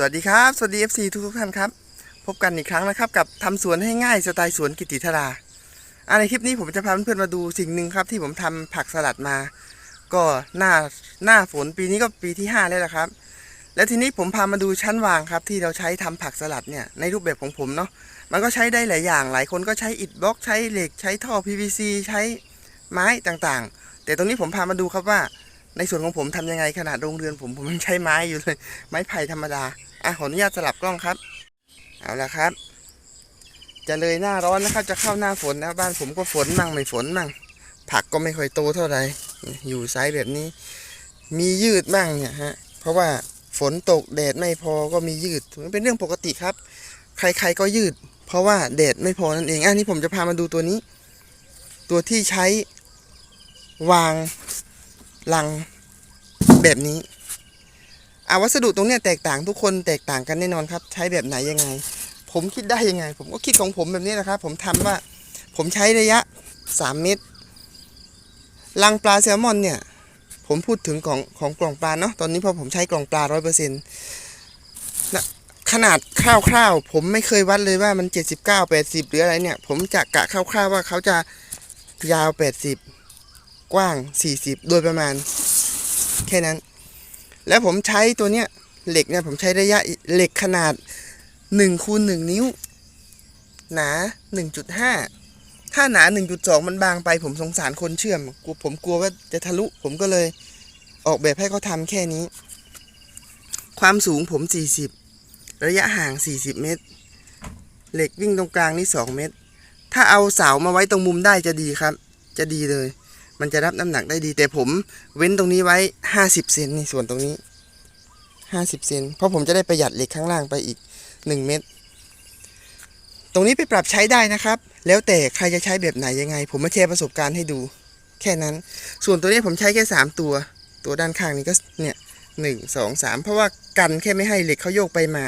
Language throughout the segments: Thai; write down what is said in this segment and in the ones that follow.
สวัสดีครับ สวัสดี FC ทุกทุกท่านครับ พบกันอีกครั้งนะครับ กับทำสวนให้ง่ายสไตล์สวนกิติธราอะในคลิปนี้ผมจะพาเพื่อนๆมาดูสิ่งหนึ่งครับ ที่ผมทำผักสลัดมา ก็หน้าหน้าฝนปีนี้ก็ปีที่ 5 แล้วละครับ แล้วทีนี้ผมพามาดูชั้นวางครับ ที่เราใช้ทำผักสลัดเนี่ยในรูปแบบของผมเนาะมันก็ใช้ได้หลายอย่าง หลายคนก็ใช้อิฐบล็อกใช้เหล็กใช้ท่อ PVC ใช้ไม้ต่างๆ แต่ตรงนี้ผมพามาดูครับว่า ในส่วนของผมทำยังไงขนาดโรงเรือนผมผมยังใช้ไม้อยู่เลย ไม้ไผ่ธรรมดาอะขออนุญาตสลับกล้องครับ เอาละครับ จะเลยหน้าร้อนนะครับ จะเข้าหน้าฝนแล้วบ้านผมก็ฝนมั่งไม่ฝนมั่งผักก็ไม่ค่อยโตเท่าไหร่อยู่ไซส์แบบนี้ มียืดบ้างเนี่ยฮะเพราะว่าฝนตกแดดไม่พอก็มียืดมันเป็นเรื่องปกติครับ ใครๆก็ยืด เพราะว่าแดดไม่พอนั่นเองอันนี้ผมจะพามาดูตัวนี้ ตัวที่ใช้วาง ลังแบบนี้อาวัสดุตรงเนี้ยแตกต่างทุกคนแตกต่างกันแน่นอนครับ ใช้แบบไหนยังไง ผมคิดได้ยังไง ผมก็คิดของผมแบบนี้นะครับ ผมทำว่า ผมใช้ระยะ 3 เมตรลังปลาแซลมอนเนี่ย ผมพูดถึงของของกล่องปลาเนาะตอนนี้พอผมใช้กล่องปลาร้อยเปอร์เซ็นต์ขนาดคร่าวๆผมไม่เคยวัดเลยว่ามัน 79 80 หรืออะไรเนี่ย ผมจะกะคร่าวๆว่าเขาจะยาว 80 กว้าง 40 โดยประมาณ แค่นั้น แล้วผมใช้ตัวเนี้ยเหล็กเนี่ยผมใช้ระยะเหล็กขนาด1คูณ1นิ้ว หนา 1.5 ถ้าหนา 1.2 มันบางไปผมสงสารคนเชื่อมกผมกลัวว่าจะทะลุ ผมก็เลยออกแบบให้เขาทำแค่นี้ ความสูงผม 40 ระยะห่าง 40 เมตร เหล็กวิ่งตรงกลางนี่ 2 เมตร ถ้าเอาเสามาไว้ตรงมุมได้จะดีครับ จะดีเลย มันจะรับน้ำหนักได้ดี แต่ผมเว้นตรงนี้ไว้50เซนนี่ส่วนตรงนี้50เซนเพราะผมจะได้ประหยัดเหล็กข้างล่างไปอีก1เมตรตรงนี้ไปปรับใช้ได้นะครับ แล้วแต่ใครจะใช้แบบไหนยังไง ผมมาแชร์ประสบการณ์ให้ดู แค่นั้น ส่วนตัวนี้ผมใช้แค่3ตัว ตัวด้านข้างนี้ก็เนี่ยหนึ่งสองสามเพราะว่ากันแค่ไม่ให้เหล็กเขาโยกไปมา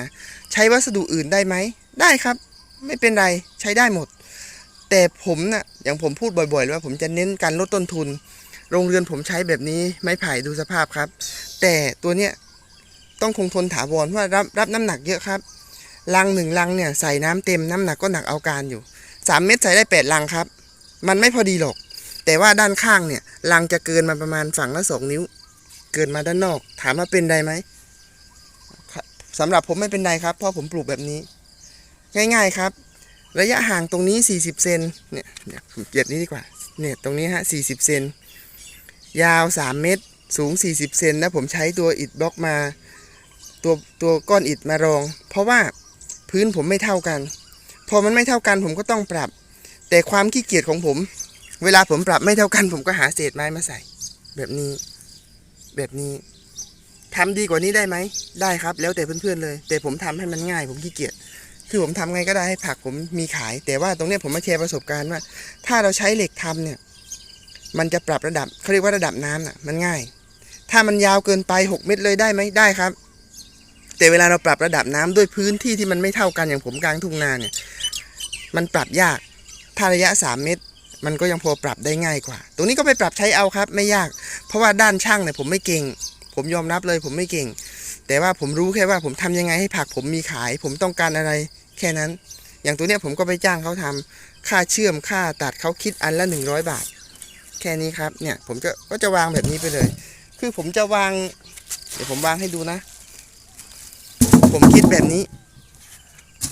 ใช้วัสดุอื่นได้ไหมได้ครับ ไม่เป็นไรใช้ได้หมด แต่ผมนะ่ะอย่างผมพูดบ่อยๆเลยว่าผมจะเน้นการลดต้นทุน โรงเรือนผมใช้แบบนี้ไม้ไผ่ดูสภาพครับ แต่ตัวเนี้ยต้องคงทนถาวรเพราะว่ารับรับน้ำหนักเยอะครับลังหนึ่งลังเนี่ยใส่น้ำเต็มน้ำหนักก็หนักเอาการอยู่สามเม็ดใส่ได้แปดลังครับ มันไม่พอดีหรอก แต่ว่าด้านข้างเนี่ยลังจะเกินมาประมาณฝั่งละสองนิ้ว เกินมาด้านนอก ถามว่าเป็นไรไหมสำหรับผมไม่เป็นไรครับเพราะผมปลูกแบบนี้ ง่าย ๆครับ ระยะห่างตรงนี้ 40 เซนเนี่ยเนี่ยผมเกียดนี้ดีกว่า เนี่ยตรงนี้ฮะ 40 เซน ยาว 3 เมตร สูง 40 เซนแล้วผมใช้ตัวอิฐบล็อกมา ตัวตัวก้อนอิฐมารอง เพราะว่าพื้นผมไม่เท่ากัน พอมันไม่เท่ากันผมก็ต้องปรับ แต่ความขี้เกียจของผม เวลาผมปรับไม่เท่ากัน ผมก็หาเศษไม้มาใส่ แบบนี้ แบบนี้ทำดีกว่านี้ได้ไหม ได้ครับ แล้วแต่เพื่อนๆเลย แต่ผมทำให้มันง่าย ผมขี้เกียจ คือผมทำไงก็ได้ให้ผักผมมีขาย แต่ว่าตรงเนี้ยผมมาแชร์ประสบการณ์ว่า ถ้าเราใช้เหล็กทำเนี่ย มันจะปรับระดับเขาเรียกว่าระดับน้ำน่ะ มันง่าย ถ้ามันยาวเกินไป 6 เมตรเลยได้ไหมได้ครับ แต่เวลาเราปรับระดับน้ำด้วยพื้นที่ที่มันไม่เท่ากันอย่างผมกลางทุ่งนาเนี่ย มันปรับยาก ถ้าระยะ 3 เมตร มันก็ยังพอปรับได้ง่ายกว่า ตรงนี้ก็ไปปรับใช้เอาครับ ไม่ยาก เพราะว่าด้านช่างเนี่ยผมไม่เก่ง ผมยอมรับเลยผมไม่เก่ง แต่ว่าผมรู้แค่ว่าผมทำยังไงให้ผักผมมีขาย ผมต้องการอะไรแค่นั้น อย่างตัวเนี้ยผมก็ไปจ้างเขาทำค่าเชื่อมค่าตัดเขาคิดอันละ 100 บาท แค่นี้ครับเนี่ยผมจะก็จะวางแบบนี้ไปเลย คือผมจะวาง เดี๋ยวผมวางให้ดูนะ ผมคิดแบบนี้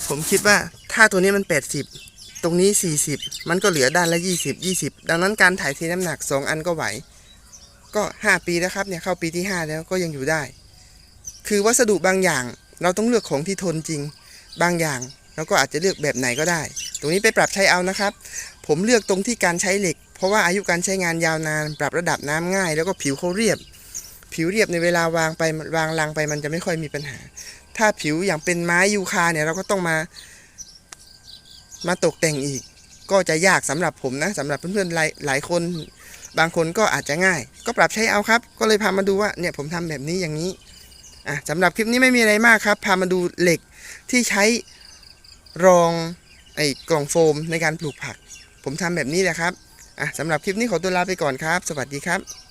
ผมคิดว่าถ้าตัวนี้มัน 80 ตรงนี้ 40 มันก็เหลือด้านละ 20 20 ดังนั้นการถ่ายเทน้ำหนัก 2 อันก็ไหว ก็ 5 ปีแล้วครับเนี่ยเข้าปีที่ 5 แล้วก็ยังอยู่ได้ คือวัสดุบางอย่างเราต้องเลือกของที่ทนจริง บางอย่างเราก็อาจจะเลือกแบบไหนก็ได้ ตรงนี้ไปปรับใช้เอานะครับ ผมเลือกตรงที่การใช้เหล็ก เพราะว่าอายุการใช้งานยาวนาน ปรับระดับน้ำง่าย แล้วก็ผิวเขาเรียบ ผิวเรียบในเวลาวางไปวางรังไปมันจะไม่ค่อยมีปัญหา ถ้าผิวอย่างเป็นไม้ยูคาเนี่ยเราก็ต้องมา มาตกแต่งอีก ก็จะยากสำหรับผมนะสำหรับเพื่อนๆหลายหลายคนบางคนก็อาจจะง่าย ก็ปรับใช้เอาครับ ก็เลยพามาดูว่าเนี่ยผมทำแบบนี้อย่างนี้ อะสำหรับคลิปนี้ไม่มีอะไรมากครับ พามาดูเหล็กที่ใช้รองไอ้กล่องโฟมในการปลูกผัก ผมทำแบบนี้แหละครับอะสำหรับคลิปนี้ขอตัวลาไปก่อนครับ สวัสดีครับ